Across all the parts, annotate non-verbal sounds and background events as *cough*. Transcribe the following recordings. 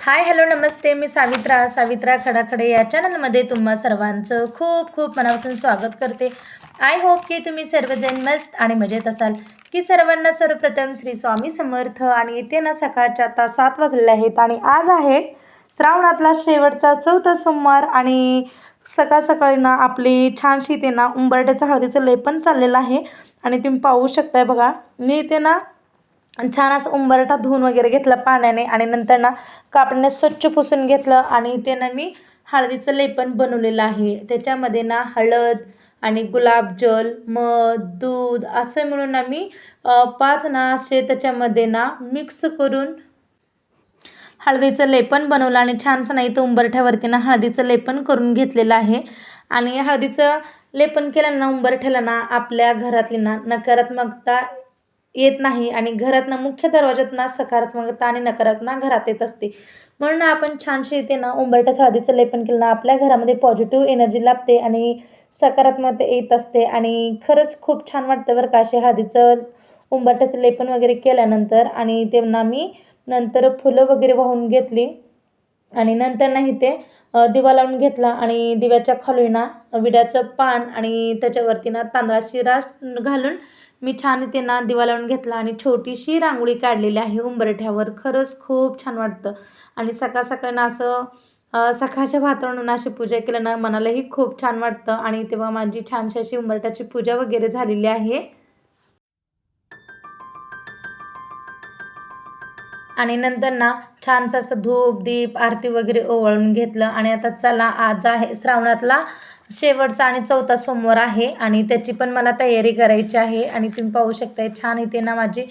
Hi hello नमस्ते. मी सावित्रा सावित्रा खडाखडे या चॅनलमध्ये तुम्हा सर्वांचं खूप खूप मनापासून स्वागत करते. आय होप की तुम्ही सर्वजण मस्त आणि मजेत असाल. की सर्वांना सर्वप्रथम श्री स्वामी समर्थ आणि येते ना सकाळच्या आता सात वाजलेले आहेत आणि आज आहे श्रावणातला शेवटचा चौथा सोमवार आणि सकाळ सकाळी ना आपली छानशी ते ना उंबरट्याचं हळदीचं लेपन चाललेलं आहे. आणि तुम्ही पाहू शकताय बघा मी ते ना छान असं उंबरठा धुवून वगैरे घेतला पाण्याने आणि नंतर ना कापडाने स्वच्छ पुसून घेतलं आणि ते ना मी हळदीचं लेपन बनवलेलं आहे. त्याच्यामध्ये ना हळद आणि गुलाबजल मध दूध असं मिळून ना मी पाच ना असे त्याच्यामध्ये ना मिक्स करून हळदीचं लेपन बनवलं आणि छानसं नाही तर उंबरठ्यावरती ना हळदीचं लेपन करून घेतलेलं आहे. आणि हळदीचं लेपन केल्यानं उंबरठ्याला ना आपल्या घरातली ना नकारात्मकता येत नाही आणि घरातनं मुख्य दरवाज्यात ना सकारात्मकता आणि नकारात्मक घरात येत असते. म्हणून आपण छानशी इथे ना उंबरठ्याचं हळदीचं लेपन केलं ना आपल्या घरामध्ये पॉझिटिव्ह एनर्जी लाभते आणि सकारात्मकता येत असते. आणि खरंच खूप छान वाटतं बरं का असे हळदीचं उंबरट्याचं लेपन वगैरे केल्यानंतर. आणि तेव्हा मी नंतर फुलं वगैरे वाहून घेतली. आणि नंतर नाही ते दिवा लावून घेतला. आणि दिव्याच्या खालून ना विड्याचं पान आणि त्याच्यावरती ना तांदळाची रास घालून मी छान त्यांना दिवा लावून घेतला आणि छोटीशी रांगोळी काढलेली आहे उंबरठ्यावर. खरंच खूप छान वाटतं. आणि सकाळ सकाळ ना असं सकाळच्या वातावरणानं अशी पूजा केलं ना मनालाही खूप छान वाटतं. आणि तेव्हा माझी छानशी अशी उंबरठ्याची पूजा वगैरे झालेली आहे. आणि नंतर ना छानसं असं धूप दीप आरती वगैरे ओवाळून घेतलं. आणि आता चला आज आहे श्रावणातला शेवटचा आणि चौथा सोमवार आहे आणि त्याची पण मला तयारी करायची आहे आणि तुम्ही पाहू शकताय छान इथे ना माझी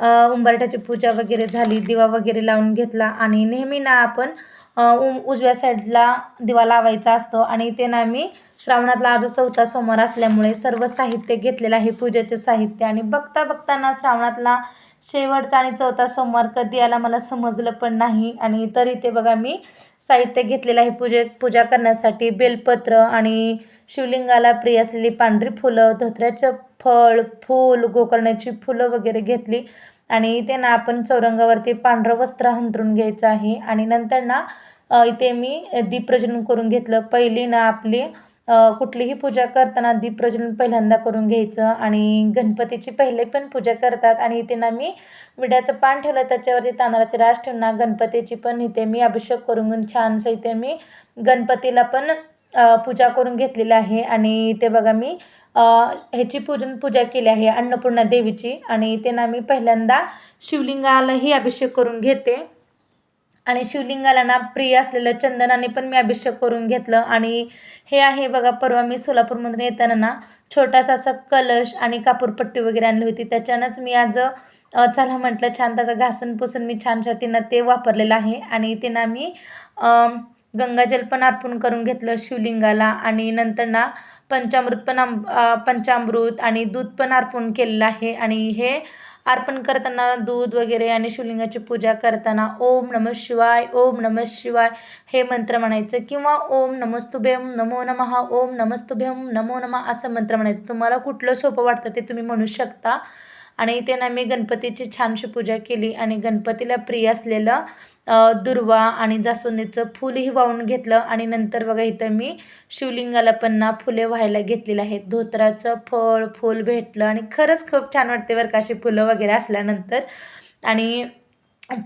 उंबरठ्याची पूजा वगैरे झाली दिवा वगैरे लावून घेतला आणि नेहमी ना आपण उजव्या साईडला दिवा लावायचा असतो आणि ते ना मी श्रावणातला आज चौथा सोमवार असल्यामुळे सर्व साहित्य घेतलेलं आहे पूजेचे साहित्य आणि बघता बघताना श्रावणातला शेवटचा आणि चौथा सोमवार कधी आला मला समजलं पण नाही आणि तरी ते बघा मी साहित्य घेतलेलं आहे पूजे पूजा करण्यासाठी. बेलपत्र आणि शिवलिंगाला प्रिय असलेली पांढरी फुलं धोत्र्याचं फळ फूल गोकर्णाची फुलं वगैरे घेतली. आणि ते ना आपण चौरंगावरती पांढरं वस्त्र हंतरून घ्यायचं आहे. आणि नंतर ना इथे मी दीप प्रज्वलन करून घेतलं. पहिली ना आपली कुठलीही पूजा करताना दीप प्रज्वलन पहिल्यांदा करून घ्यायचं आणि गणपतीची पहिले पण पूजा करतात. आणि इथे ना मी विड्याचं पान ठेवलं त्याच्यावरती तांदळाचे रास ठेवून ना गणपतीची पण इथे मी अभिषेक करून घेऊन छानसं इथे मी गणपतीला पण पूजा करून घेतलेली आहे. आणि इथे बघा मी ह्याची पूजन पूजा केली आहे अन्नपूर्णा देवीची. आणि इथे ना मी पहिल्यांदा शिवलिंगालाही अभिषेक करून घेते. आणि शिवलिंगाला ना प्रिय असलेलं चंदनाने पण मी अभिषेक करून घेतलं. आणि हे आहे बघा परवा मी सोलापूरमधून येताना ना छोटासा असा कलश आणि कापूरपट्टी वगैरे आणली होती. त्याच्यानंच मी आज चला म्हटलं छान त्याचं घासून पुसून मी छानशा तिनं ते वापरलेलं आहे. आणि तिनं मी गंगाजल पण अर्पण करून घेतलं शिवलिंगाला. आणि नंतर ना पंचामृत पण आम पंचामृत आणि दूध पण अर्पण केलेलं आहे. आणि हे अर्पण करताना दूध वगैरे आणि शिवलिंगाची पूजा करताना ओम नमः शिवाय ओम नमः शिवाय हे मंत्र म्हणायचं. किंवा ओम नमस्तुभ्यम नमो नमः ओम नमस्तुभ्यम नमो नमः असं मंत्र म्हणायचं. तुम्हाला कुठलं सोपं वाटतं ते तुम्ही म्हणू शकता. आणि इथे ना मी गणपतीची छानशी पूजा केली आणि गणपतीला प्रिय असलेलं दुर्वा आणि जास्वंदीचं फुलही वाहून घेतलं आणि नंतर बघा इथं मी शिवलिंगाला पण ना फुले व्हायला घेतलेली आहेत. धोत्राचं फळ फूल भेटलं आणि खरंच खूप छान वाटते बरं का अशी फुलं वगैरे असल्यानंतर. आणि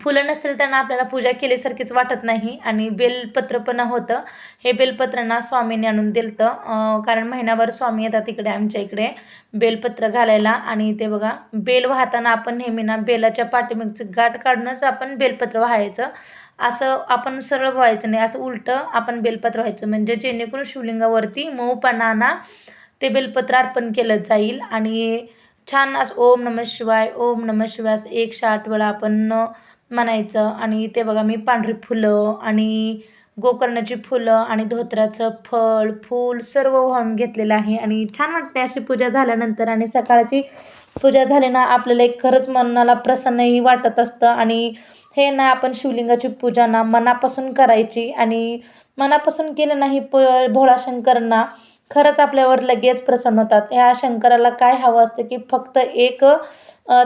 फुलं नसेल त्यांना आपल्याला पूजा केल्यासारखीच वाटत नाही. आणि बेलपत्र पण होतं. हे बेलपत्रांना स्वामीने आणून दिलं कारण महिनाभर स्वामी येतात इकडे आमच्या इकडे बेलपत्र घालायला. आणि ते बघा बेल वाहताना आपण नेहमी ना बेलाच्या पाठीमागचं गाठ काढूनच आपण बेलपत्र व्हायचं. असं आपण सरळ व्हायचं नाही. असं उलटं आपण बेलपत्र व्हायचं. म्हणजे जेणेकरून शिवलिंगावरती मऊपणाना ते बेलपत्र अर्पण केलं जाईल. आणि छान असं ओम नमः शिवाय ओम नमः शिवाय असं एकशे आठ वेळा आपण म्हणायचं. आणि ते बघा मी पांढरी फुलं आणि गोकर्णाची फुलं आणि धोत्राचं फळ फूल सर्व वाहून घेतलेलं आहे. आणि छान वाटते अशी पूजा झाल्यानंतर आणि सकाळची पूजा झाली ना आपल्याला एक खरंच मनाला प्रसन्नही वाटत असतं. आणि हे ना आपण शिवलिंगाची पूजा ना मनापासून करायची. आणि मनापासून केलं नाही प भोळाशंकरना खरंच आपल्यावर लगेच प्रसन्न होतात. ह्या शंकराला काय हवं असतं की फक्त एक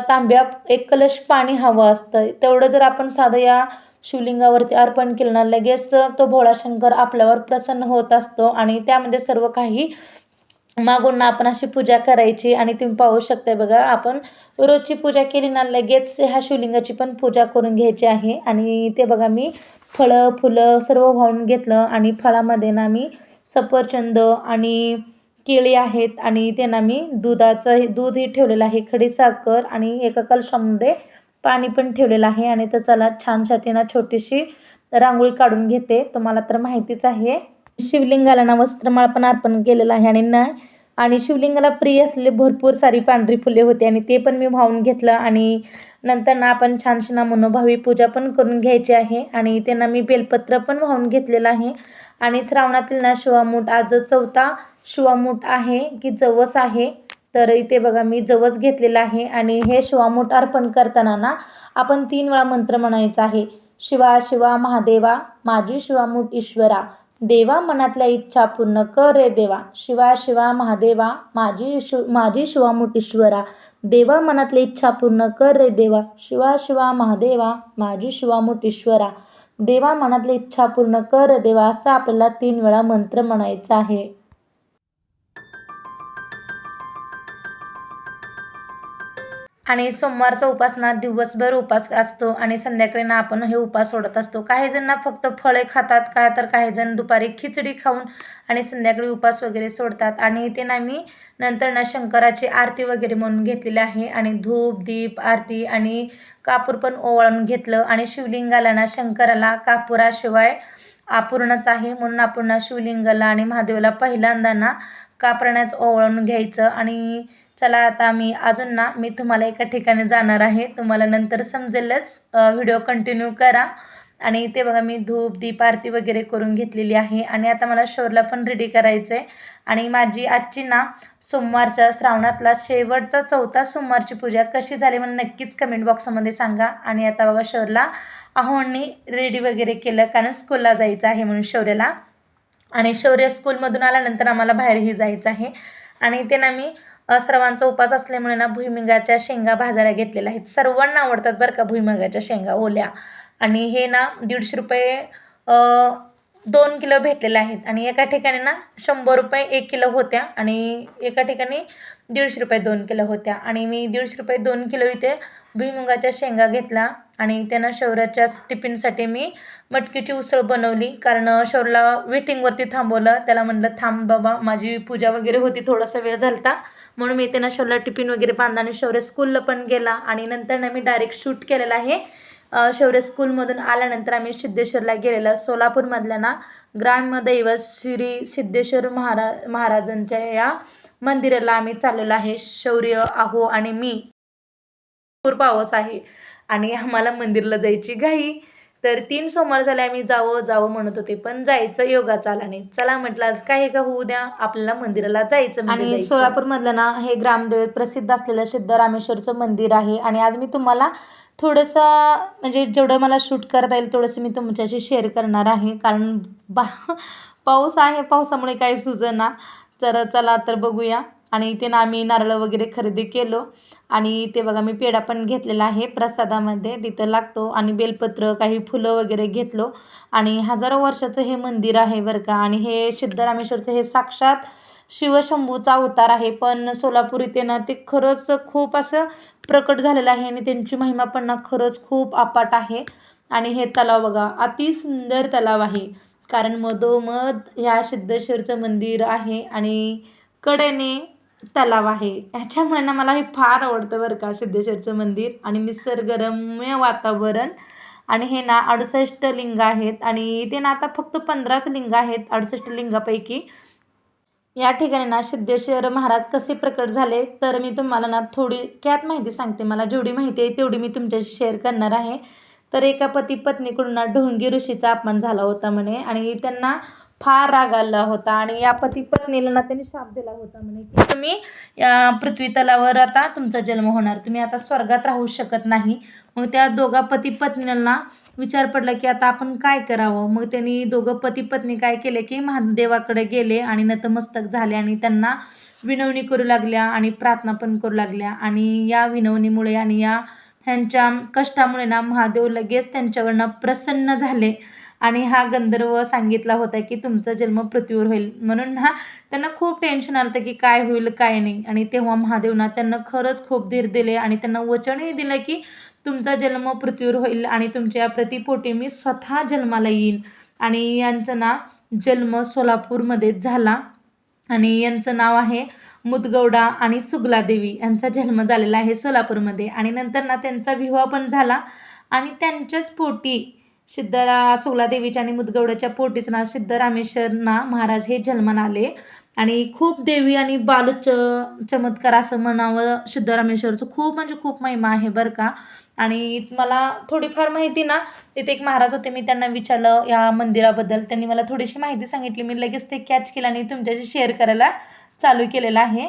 तांब्या एक कलश पाणी हवं असतं. तेवढं जर आपण साधं या शिवलिंगावरती अर्पण केलं ना लगेच तो भोळा शंकर आपल्यावर प्रसन्न होत असतो आणि त्यामध्ये सर्व काही मागून आपण अशी पूजा करायची आणि तुम्ही पाहू शकते बघा आपण रोजची पूजा केली ना लगेच ह्या शिवलिंगाची पण पूजा करून घ्यायची आहे. आणि ते बघा मी फळं फुलं सर्व वाहून घेतलं आणि फळामध्ये ना मी सफरचंद आणि केळी आहेत आणि त्यांना मी दुधाचं हे दूधही ठेवलेलं आहे खडी साखर आणि एका कलशामध्ये पाणी पण ठेवलेलं आहे आणि तर चला छान छोटीशी रांगोळी काढून घेते. तुम्हाला तर माहितीच आहे. शिवलिंगाला ना वस्त्रमाळ पण अर्पण केलेलं आहे आणि ना आणि शिवलिंगाला प्रिय असलेले भरपूर सारी पांढरी फुले होती आणि ते पण मी वाहून घेतलं आणि नंतर ना आपण छानशी ना मनोभावी पूजा पण करून घ्यायची आहे आणि त्यांना मी बेलपत्र पण वाहून घेतलेलं आहे. आणि श्रावणातील ना शिवामूठ आज चौथा शिवामूठ आहे की जवस आहे तर इथे बघा मी जवस घेतलेला आहे आणि हे शिवामूठ अर्पण करताना ना आपण तीन वेळा मंत्र म्हणायचा आहे. शिवा शिवा महादेवा माझी शिवामूठ ईश्वरा देवा मनातल्या इच्छा पूर्ण कर रे देवा. शिवा शिवा महादेवा माझी शिव माझी शिवामूठ ईश्वरा देवा मनातली इच्छा पूर्ण कर रे देवा. शिवा शिवा महादेवा माझी शिवामूठ ईश्वरा देवा मनातली इच्छा पूर्ण कर. देवा असा आपल्याला तीन वेळा मंत्र म्हणायचा आहे. आणि सोमवारचा उपासना दिवसभर उपास असतो आणि संध्याकाळी ना आपण हे उपास सोडत असतो. काही जण ना फक्त फळे खातात काय तर काही जण दुपारी खिचडी खाऊन आणि संध्याकाळी उपास वगैरे सोडतात. आणि ते ना मी नंतर ना शंकराची आरती वगैरे म्हणून घेतलेली आहे. आणि धूप दीप आरती आणि कापूर पण ओवाळून घेतलं. आणि शिवलिंगाला ना शंकराला कापुराशिवाय अपूर्णच आहे. म्हणून आपण ना शिवलिंगाला आणि महादेवाला पहिल्यांदा ना कापरण्याच ओवाळून घ्यायचं. आणि चला आता मी अजून ना मी तुम्हाला एका ठिकाणी जाणार आहे. तुम्हाला नंतर समजेलच. व्हिडिओ कंटिन्यू करा. आणि ते बघा मी धूप दीप आरती वगैरे करून घेतलेली आहे. आणि आता मला शोरला पण रेडी करायचं आहे आणि माझी आजची ना सोमवारच्या श्रावणातला शेवटचा चौथा सोमवारची पूजा कशी झाली मला नक्कीच कमेंट बॉक्समध्ये सांगा. आणि आता बघा शोरला आहोंनी रेडी वगैरे केलं कारण स्कूलला जायचं आहे म्हणून शौर्याला. आणि शौर्य स्कूलमधून आल्यानंतर आम्हाला बाहेरही जायचं आहे. आणि ते ना मी सर्वांचा उपास असल्यामुळे ना भुईमुगाच्या शेंगा भाजायला घेतलेल्या आहेत. सर्वांना आवडतात बरं का भुईमुगाच्या शेंगा ओल्या. आणि हे ना दीडशे रुपये दोन किलो भेटलेले आहेत. आणि एका ठिकाणी ना शंभर रुपये एक किलो होत्या आणि एका ठिकाणी दीडशे रुपये दोन किलो होत्या. आणि मी दीडशे रुपये दोन किलो इथे भुईमुगाच्या शेंगा घेतला आणि त्यानं शौर्याच्या टिफिनसाठी मी मटकीची उसळ बनवली. कारण शौरला वेटिंगवरती थांबवलं. त्याला म्हणलं थांब बाबा माझी पूजा वगैरे होती थोडासा वेळ झालता. म्हणून मी त्यांना शौरला टिफिन वगैरे बांधला आणि शौर्य स्कूलला पण गेला आणि नंतर ना मी डायरेक्ट शूट केलेला आहे. शौर्य स्कूलमधून आल्यानंतर आम्ही सिद्धेश्वरला गेलेलं. सोलापूरमधल्या ना ग्रामदैवत श्री सिद्धेश्वर महारा महाराजांच्या या मंदिराला आम्ही चाललेलो आहे. शौर्य आहो आणि मी. भरपूर पावस आहे आणि आम्हाला मंदिरला जायची घाई. तर तीन सोमवार झाले आम्ही जावं जावं म्हणत होते पण जायचं योगा चाला नाही चला म्हटलं आज काय का? होऊ द्या. आपल्याला मंदिराला जायचं म्हणजे आणि सोलापूरमधलं ना हे ग्रामदेवत प्रसिद्ध असलेलं सिद्धरामेश्वरचं मंदिर आहे. आणि आज मी तुम्हाला थोडंसं म्हणजे जेवढं मला शूट करता येईल थोडंसं मी तुमच्याशी शेअर करणार आहे. कारण बा पाऊस आहे. पावसामुळे काही सुचना. तर चला तर बघूया. आणि इथे ना आम्ही नारळ वगैरे खरेदी केलो. आणि ते बघा मी पेढा पण घेतलेला आहे प्रसादामध्ये. तिथं लागतो. आणि बेलपत्र काही फुलं वगैरे घेतलो. आणि हजारो वर्षाचं हे मंदिर आहे बरं का. आणि हे सिद्धरामेश्वरचं हे साक्षात शिवशंभूचा अवतार आहे. पण सोलापूर इथे ना ते खरंच खूप असं प्रकट झालेलं आहे. आणि त्यांची महिमा पण ना खरंच खूप अपाट आहे. आणि हे तलाव बघा अति सुंदर तलाव आहे. कारण मधोमध ह्या सिद्धेश्वरचं मंदिर आहे. आणि कडेने तलाव आहे. ह्याच्यामुळे ना मला हे फार आवडतं बरं का सिद्धेश्वरचं मंदिर आणि निसर्गरम्य वातावरण. आणि हे ना अडुसष्ट लिंग आहेत आणि ते ना आता फक्त पंधराच लिंग आहेत अडुसष्ट लिंगापैकी. या ठिकाणी ना सिद्धेश्वर महाराज कसे प्रकट झाले तर मी तुम्हाला ना थोडीक्यात माहिती सांगते. मला जेवढी माहिती आहे तेवढी मी तुमच्याशी शेअर करणार आहे. तर एका पती पत्नीकडून ना ढोंगी ऋषीचा अपमान झाला होता म्हणे. आणि त्यांना फार राग आला होता आणि या पती पत्नीला ना त्यांनी शाप दिला होता म्हणे की तुम्ही या पृथ्वी तलावर आता तुमचा जन्म होणार. तुम्ही आता स्वर्गात राहू शकत नाही. मग त्या दोघा पती पत्नीला विचार पडला की आता आपण काय करावं? मग त्यांनी दोघं पती पत्नी काय केले की महादेवाकडे गेले आणि नतमस्तक झाले आणि त्यांना विनवणी करू लागल्या आणि प्रार्थना पण करू लागल्या. आणि या विनवणीमुळे आणि या ह्यांच्या कष्टामुळे ना महादेव लगेच त्यांच्यावरनं प्रसन्न झाले. आणि हा गंधर्व सांगितला होता की तुमचा जन्म पृथ्वीवर होईल. म्हणून ना त्यांना खूप टेन्शन आलं होतं की काय होईल काय नाही. आणि तेव्हा महादेवना त्यांना खरंच खूप धीर दिले आणि त्यांना वचनही दिलं की तुमचा जन्म पृथ्वीवर होईल आणि तुमच्या प्रतिपोटी मी स्वतः जन्माला येईन. आणि यांचं ना जन्म सोलापूरमध्येच झाला. आणि यांचं नाव आहे मुदगौडा आणि सुगलादेवी. यांचा जन्म झालेला आहे सोलापूरमध्ये. आणि नंतर ना त्यांचा विवाह पण झाला. आणि त्यांच्याच पोटी सिद्धरा सुगलादेवीच्या आणि मुदगवड्याच्या पोटीचं नाव सिद्धरामेश्वर महाराज हे जन्मन आले. आणि खूप देवी आणि बाल च चमत्कार असं म्हणावं सिद्धरामेश्वरचं. खूप म्हणजे खूप महिमा आहे बरं का. आणि मला थोडीफार माहिती ना तिथे एक महाराज होते मी त्यांना विचारलं या मंदिराबद्दल. त्यांनी मला थोडीशी माहिती सांगितली. मी लगेच ते कॅच केलं आणि तुमच्याशी शेअर करायला चालू केलेलं आहे.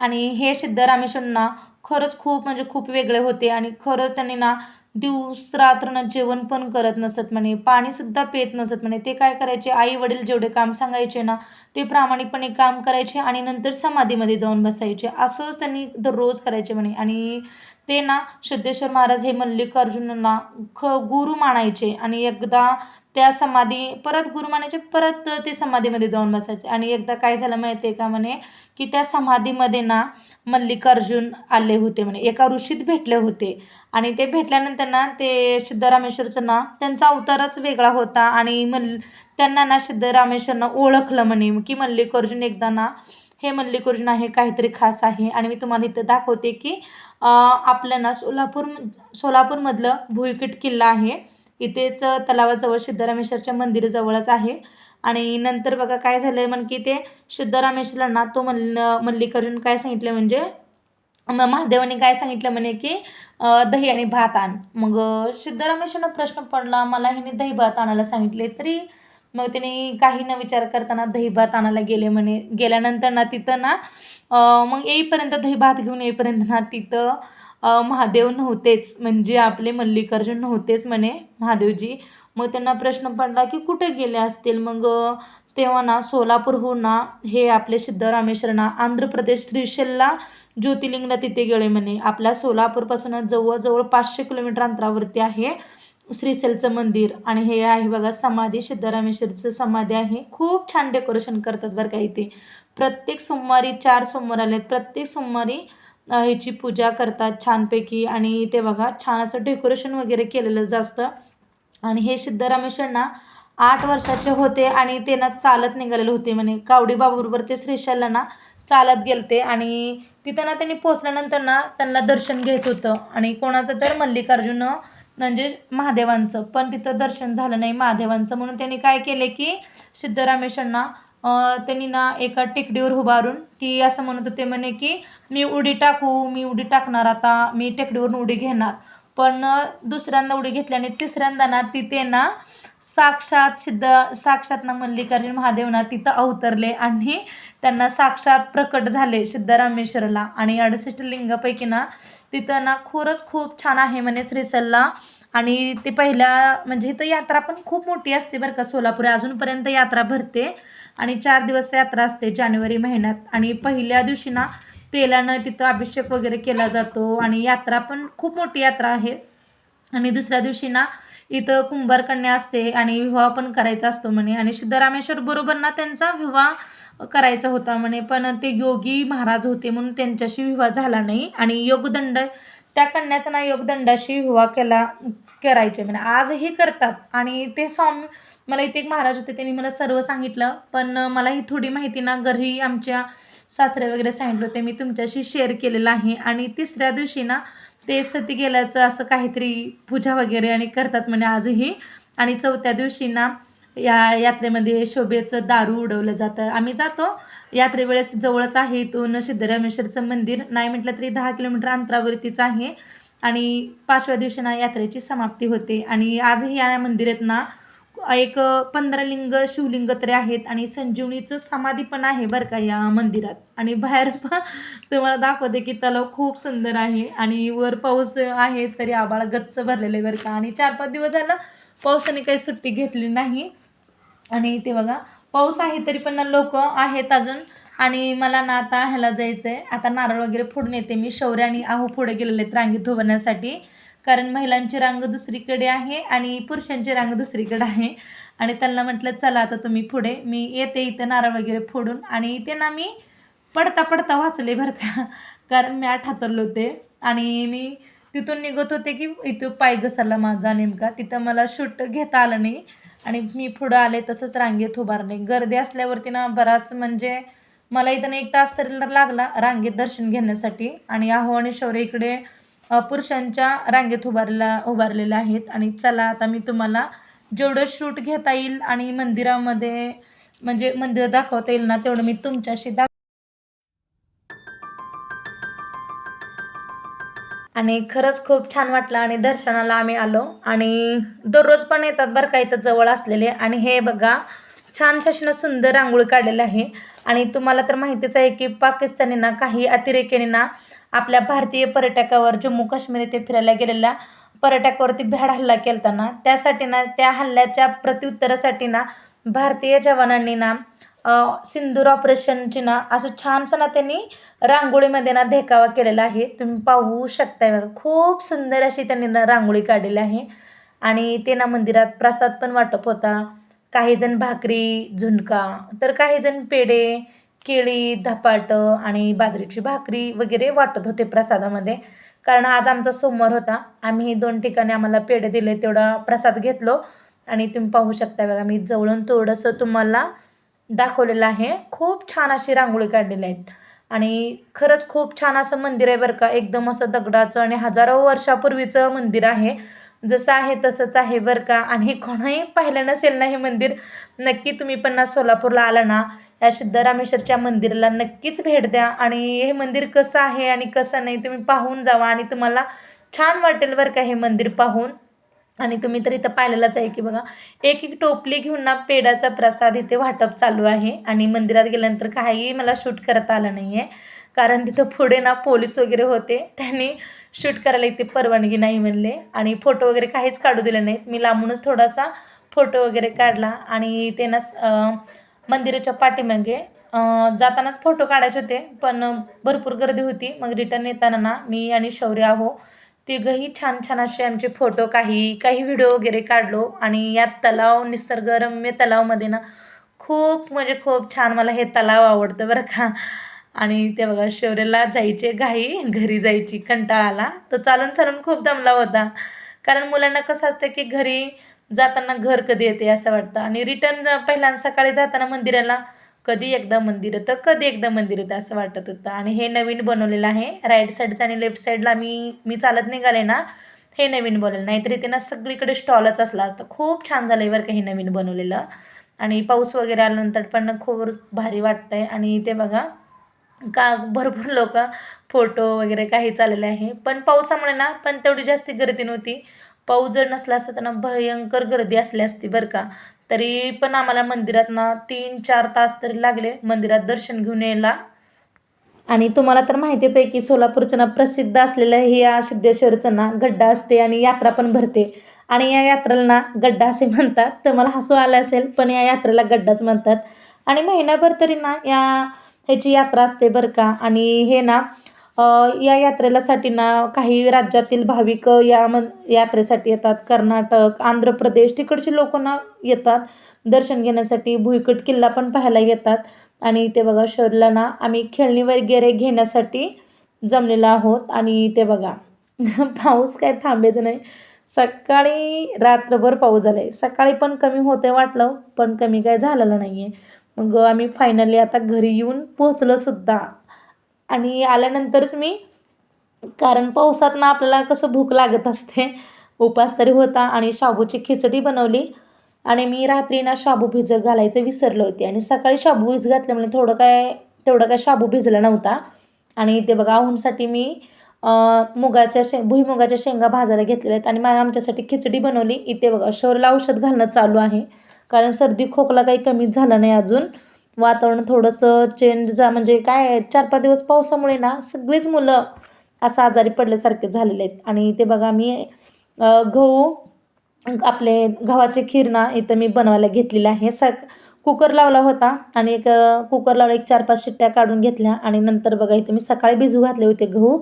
आणि हे सिद्ध रामेश्वरना खरंच खूप म्हणजे खूप वेगळे होते. आणि खरंच त्यांनी ना दिवस रात्र जेवण पण करत नसत म्हणे पाणीसुद्धा पेत नसत म्हणे. ते काय करायचे? आई वडील जेवढे काम सांगायचे ना ते प्रामाणिकपणे काम करायचे आणि नंतर समाधीमध्ये जाऊन बसायचे. असंच त्यांनी दररोज करायचे म्हणे. आणि ते ना सिद्धेश्वर महाराज हे मल्लिकार्जुनांना ख गुरु मानायचे. आणि एकदा त्या समाधी परत गुरुमानायचे परत ते समाधीमध्ये जाऊन बसायचे. आणि एकदा काय झालं माहिती आहे का म्हणे की त्या समाधीमध्ये ना मल्लिकार्जुन आले होते म्हणे. एका ऋषीत भेटले होते. आणि ते भेटल्यानंतर ना ते सिद्धरामेश्वरचं ना त्यांचा अवतारच वेगळा होता. आणि मल्ल त्यांना ना सिद्धरामेश्वरनं ओळखलं म्हणे की मल्लिकार्जुन एकदा ना हे मल्लिकार्जुन आहे काहीतरी खास आहे. आणि मी तुम्हाला इथं दाखवते की आपल्या ना सोलापूर सोलापूरमधलं भुईकीट किल्ला आहे. इथेच तलावाजवळ सिद्धरामेश्वरच्या मंदिराजवळच आहे. आणि नंतर बघा काय झालं आहे म्हण की ते सिद्धरामेश्वरला तो मल्ल मल्लिकार्जुन काय सांगितलं म्हणजे मग महादेवाने काय सांगितलं म्हणे की दही आणि भात आण. मग सिद्धरामेश्वरनं प्रश्न पडला मला हिने दही भात आणायला सांगितले तरी? मग त्याने काही न विचार करताना दही भात आणायला गेले म्हणे. गेल्यानंतर ना तिथं ना मग येईपर्यंत दही भात घेऊन येईपर्यंत ना तिथं महादेव नव्हतेच म्हणजे आपले मल्लिकार्जुन नव्हतेच म्हणे महादेवजी. मग त्यांना प्रश्न पडला की कुठे गेले असतील? मग तेव्हा ना सोलापूरहून हो ना हे आपले सिद्धरामेश्वर ना आंध्र प्रदेश श्रीशैलला ज्योतिर्लिंगला तिथे गेले म्हणे. आपल्या सोलापूरपासून जवळजवळ पाचशे किलोमीटर अंतरावरती आहे श्रीशैलचं मंदिर. आणि हे आहे बघा समाधी सिद्धरामेश्वरचं समाधी आहे. खूप छान डेकोरेशन करतात बरं का इथे. प्रत्येक सोमवारी चार सोमवार आले प्रत्येक सोमवारी ह्याची पूजा करतात छानपैकी. आणि ते बघा छान असं डेकोरेशन वगैरे केलेलं असतं आणि हे सिद्धरामेश्वरना आठ वर्षाचे होते आणि ते ना चालत निघालेले होते. म्हणे कावडीबाबाबरोबर ते श्रीशैलला ना चालत गेलते. आणि तिथं ना त्यांनी पोचल्यानंतर ना त्यांना दर्शन घ्यायचं होतं. आणि कोणाचं तर मल्लिकार्जुन म्हणजे महादेवांचं. पण तिथं दर्शन झालं नाही महादेवांचं. म्हणून त्यांनी काय केले की सिद्धरामेश्वरना त्यांनी ना एका टेकडीवर उभारून की असं म्हणत होते म्हणे की मी उडी टाकू मी उडी टाकणार आता मी टेकडीवरून उडी घेणार. पण दुसऱ्यांदा उडी घेतल्याने तिसऱ्यांदा ना तिथे ना साक्षात सिद्ध साक्षात ना मल्लिकार्जुन महादेव ना तिथं अवतरले आणि त्यांना साक्षात प्रकट झाले सिद्धरामेश्वरला आणि अडुसष्ट लिंगापैकी ना तिथं ना खरंच खूप छान आहे म्हणे श्रीसलला आणि ते पहिल्या म्हणजे इथं यात्रा पण खूप मोठी असते बरं का सोलापूर. अजूनपर्यंत यात्रा भरते. आणि चार दिवस यात्रा असते जानेवारी महिन्यात. आणि पहिल्या दिवशी ना तेलानं तिथं अभिषेक वगैरे केला जातो आणि यात्रा पण खूप मोठी यात्रा आहे. आणि दुसऱ्या दिवशी ना इथं कुंभारकन्या असते आणि विवाह पण करायचा असतो म्हणे. आणि सिद्धरामेश्वर बरोबर ना त्यांचा विवाह करायचा होता म्हणे. पण ते योगी महाराज होते म्हणून त्यांच्याशी विवाह झाला नाही. आणि योगदंड त्या कन्याचा ना योगदंडाशी विवाह केला करायचे. म्हणजे आजही करतात. आणि ते स्वामी मला इथे एक महाराज होते त्यांनी मला सर्व सांगितलं. पण मला ही थोडी माहिती ना घरी आमच्या सासरे वगैरे सांगितलं होते मी तुमच्याशी शेअर केलेलं आहे. आणि तिसऱ्या दिवशी ना ते सती गेल्याचं असं काहीतरी पूजा वगैरे आणि करतात म्हणे आजही. आणि चौथ्या दिवशी ना या यात्रेमध्ये शोभेचं दारू उडवलं जातं. आम्ही जातो यात्रेवेळेस जवळच आहे इथून सिद्धरामेश्वरचं मंदिर. नाही म्हटलं तरी दहा किलोमीटर अंतरावरतीच आहे. आणि पाचव्या दिवशी ना यात्रेची समाप्ती होते. आणि आजही या मंदिरात ना एक पंधरा लिंग शिवलिंग तरी आहेत. आणि संजीवनीचं समाधी पण आहे बरं का या मंदिरात. आणि बाहेर पण तुम्हाला दाखवते की तलाव खूप सुंदर आहे. आणि वर पाऊस आहे तरी आबाळ गच्च भरलेलं आहे बरं का. आणि चार पाच दिवस झालं पावसाने काही सुट्टी घेतली नाही. आणि ते बघा पाऊस आहे तरी पण लोक आहेत अजून. आणि मला ना आता ह्याला जायचं आहे आता नारळ वगैरे फोडून येते मी. शौर्य आणि आहो पुढे गेलेले आहेत रांगेत धुवण्यासाठी कारण महिलांची रांग दुसरीकडे आहे आणि पुरुषांची रांग दुसरीकडे आहे. आणि त्यांना म्हटलं चला आता तुम्ही पुढे. मी येते इथं नारळ वगैरे फोडून. आणि ते ना मी पडता पडता वाचले बरं का. कारण मी आठातरले होते. आणि मी तिथून निघत होते की इथं पाय घसरला माझा नेमका. तिथं मला शूट घेता आलं नाही. आणि मी पुढं आले तसंच रांगेत उभारले गर्दी असल्यावरती ना बराच म्हणजे मला इथं एक तास तरी लागला रांगेत दर्शन घेण्यासाठी. आणि आहो आणि शौर्य इकडे पुरुषांच्या रांगेत उभारला उभारलेल्या आहेत. आणि चला आता मी तुम्हाला जेवढं शूट घेता येईल आणि मंदिरामध्ये म्हणजे मंदिर दाखवता येईल ना तेवढं मी तुमच्याशी दाख आणि खरंच खूप छान वाटलं आणि दर्शनाला आम्ही आलो. आणि दररोज पण येतात बरं का इथं जवळ असलेले. आणि हे बघा छान शासनं सुंदर रांगोळी काढलेली आहे. आणि तुम्हाला तर माहितीच आहे की पाकिस्तानींना काही अतिरेक्यांना आपल्या भारतीय पर्यटकावर जम्मू काश्मीर येथे फिरायला गेलेल्या पर्यटकावरती भ्याड हल्ला केला त्यासाठी ना त्या हल्ल्याच्या प्रत्युत्तरासाठी ना भारतीय जवानांनी ना सिंदूर ऑपरेशनची ना असं छानसं ना त्यांनी रांगोळीमध्ये ना देखावा केलेला आहे. तुम्ही पाहू शकताय बघा. खूप सुंदर अशी त्यांनी ना रांगोळी काढलेली आहे. आणि ते ना मंदिरात प्रसाद पण वाटप होता. काही जण भाकरी झुणका तर काही जण पेढे केळी धपाटं आणि बाजरीची भाकरी वगैरे वाटत होते प्रसादामध्ये. कारण आज आमचा सोमवार होता. आम्ही दोन ठिकाणी आम्हाला पेढे दिले तेवढा प्रसाद घेतलो. आणि तुम्ही पाहू शकता बघा मी जवळून थोडंसं तुम्हाला दाखवलेलं आहे. खूप छान अशी रांगोळी काढलेली आहेत. आणि खरंच खूप छान असं मंदिर आहे बरं का. एकदम असं दगडाचं आणि हजारो वर्षापूर्वीचं मंदिर आहे. जसं आहे तसंच आहे बरं का. आणि कोणाही पाहिलं नसेल ना हे मंदिर नक्की तुम्ही पण ना सोलापूरला आला ना या सिद्धरामेश्वरच्या मंदिराला नक्कीच भेट द्या. आणि हे मंदिर कसं आहे आणि कसं नाही तुम्ही पाहून जावा आणि तुम्हाला छान वाटेल बरं का हे मंदिर पाहून. आणि तुम्ही तर इथं पाहिलेलंच आहे की बघा एक एक टोपली घेऊन ना पेढाचा प्रसाद इथे वाटप चालू आहे. आणि मंदिरात गेल्यानंतर काहीही मला शूट करता आलं नाही आहे कारण तिथं पुढे ना पोलीस वगैरे होते. त्यांनी शूट करायला इथे परवानगी नाही म्हणले. आणि फोटो वगैरे काहीच काढू दिले नाहीत. मी लांबूनच थोडासा फोटो वगैरे काढला. आणि ते ना मंदिराच्या पाठीमागे जातानाच फोटो काढायचे होते. पण भरपूर गर्दी होती. मग रिटर्न येताना ना मी आणि शौर्य आहो तिघंही छान छान असे आमचे फोटो काही काही व्हिडिओ वगैरे काढलो. आणि यात तलाव निसर्गरम्य तलावमध्ये ना खूप म्हणजे खूप छान मला हे तलाव आवडतं बरं का. आणि ते बघा शौर्यला जायचे घाई घरी जायची कंटाळा आला तो चालून चालून खूप दमला होता. कारण मुलांना कसं असतं की घरी जाताना घर कधी येते असं वाटतं. आणि रिटर्न पहिल्यांदा सकाळी जाताना मंदिराला कधी एकदा मंदिर तर कधी एकदा मंदिर येतं असं वाटत होतं. आणि हे नवीन बनवलेलं आहे. राईट साईडचं आणि लेफ्ट साईडला मी मी चालत निघाले ना हे नवीन बनवलं नाहीतर इथे ना सगळीकडे स्टॉलच असला असतं. खूप छान झालं आहे बरं का हे नवीन बनवलेलं. आणि पाऊस वगैरे आल्यानंतर पण खूप भारी वाटतं आहे आणि ते बघा का भरपूर लोक फोटो वगैरे काही चाललेले आहे. पण पावसामुळे ना पण तेवढी जास्ती गर्दी नव्हती. पाऊस जर नसला असता त्यांना भयंकर गर्दी असली असती बरं का. तरी पण आम्हाला मंदिरात ना तीन चार तास तरी लागले मंदिरात दर्शन घेऊन यायला. आणि तुम्हाला तर माहितीच आहे की सोलापूरचं ना प्रसिद्ध असलेलं हे या सिद्धेश्वरचं ना गड्डा असते आणि यात्रा पण भरते. आणि या यात्रेला ना गड्डा असे म्हणतात. तर मला हसू आलं असेल पण या यात्रेला गड्डाच म्हणतात. आणि महिनाभर तरी ना या ह्याची यात्रा असते बरं का. आणि हे ना या यात्रेलासाठी ना काही राज्यातील भाविक या मन यात्रेसाठी येतात. कर्नाटक आंध्र प्रदेश तिकडचे लोक ना येतात. दर्शन घेण्यासाठी भुईकट किल्ला पण पाहायला येतात. आणि ते बघा शहरला ना आम्ही खेळणी वगैरे घेण्यासाठी जमलेलो आहोत. आणि ते बघा *laughs* पाऊस काय थांबेत नाही. सकाळी रात्रभर पाऊस झाला आहे सकाळी पण कमी होते वाटलं पण कमी काय झालेलं नाही आहे मग आम्ही फायनली आता घरी येऊन पोहोचलोसुद्धा. आणि आल्यानंतरच मी कारण पावसात ना आपल्याला कसं भूक लागत असते उपास तरी होता आणि शाबूची खिचडी बनवली. आणि मी रात्री ना शाबू भिजत घालायचं विसरलं होते आणि सकाळी शाबू भिज घातल्यामुळे थोडं काय तेवढं काय शाबू भिजला नव्हता. आणि ते बघा आहूनसाठी मी मुगाच्या शे भुईमुगाच्या शेंगा भाजायला घेतलेल्या आहेत. आणि मा आमच्यासाठी खिचडी बनवली. इथे बघा शौरला औषध घालणं चालू आहे. कारण सर्दी खोकला काही कमीच झाला नाही अजून. वातावरण थोडंसं चेंज जा म्हणजे काय चार पाच दिवस पावसामुळे ना सगळीच मुलं असं आजारी पडल्यासारखे झालेले आहेत. आणि ते बघा मी गहू आपले गव्हाचे खीर ना इथं मी बनवायला घेतलेले आहे. स कुकर लावला होता आणि एक कुकर लावला एक चार पाच शिट्ट्या काढून घेतल्या आणि नंतर बघा इथे मी सकाळी भिजू घातले होते गहू.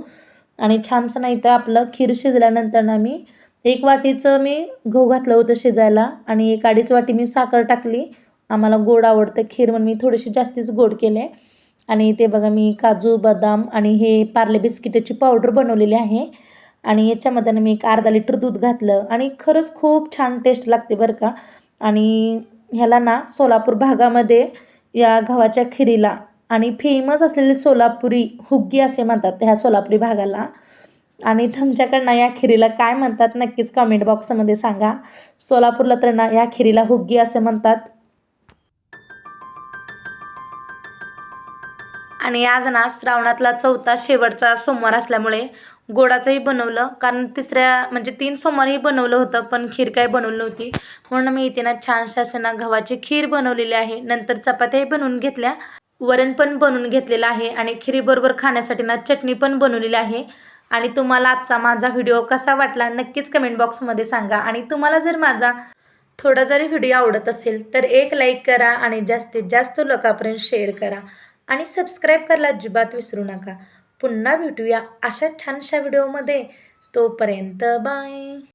आणि छानसं नाही तर आपलं खीर शिजल्यानंतर ना मी एक वाटीचं मी गहू घातलं होतं शिजायला आणि एक अडीच वाटी मी साखर टाकली. आम्हाला गोड आवडतं. खीर म्हणून मी थोडीशी जास्तीच गोड केले. आणि ते बघा मी काजू बदाम आणि हे पार्ले बिस्किटाची पावडर बनवलेली आहे. आणि याच्यामध्ये मी एक अर्धा लिटर दूध घातलं. आणि खरंच खूप छान टेस्ट लागते बरं का. आणि ह्याला ना सोलापूर भागामध्ये या गव्हाच्या खिरीला आणि फेमस असलेली सोलापुरी हुग्गी असे म्हणतात ह्या सोलापुरी भागाला. आणि तुमच्याकडनं या खिरीला काय म्हणतात नक्कीच कमेंट बॉक्समध्ये सांगा. सोलापूरला तर ना या खिरीला हुग्गी असे म्हणतात. आणि आज ना श्रावणातला चौथा शेवटचा सोमवार असल्यामुळे गोडाचंही बनवलं. कारण तिसऱ्या म्हणजे तीन सोमवारही बनवलं होतं पण खीर काही बनवली नव्हती. म्हणून मी इथे ना छानशा असं ना गव्हाची खीर बनवलेली आहे. नंतर चपात्याही बनवून घेतल्या. वरण पण बनवून घेतलेलं आहे आणि खिरीबरोबर खाण्यासाठी ना चटणी पण बनवलेली आहे. आणि तुम्हाला आजचा माझा व्हिडिओ कसा वाटला नक्कीच कमेंट बॉक्समध्ये सांगा. आणि तुम्हाला जर माझा थोडा जरी व्हिडिओ आवडत असेल तर एक लाईक करा आणि जास्तीत जास्त लोकांपर्यंत शेअर करा. आणि सबस्क्राईब करायला अजिबात विसरू नका. पुन्हा भेटूया अशा छानशा व्हिडिओमध्ये तोपर्यंत बाय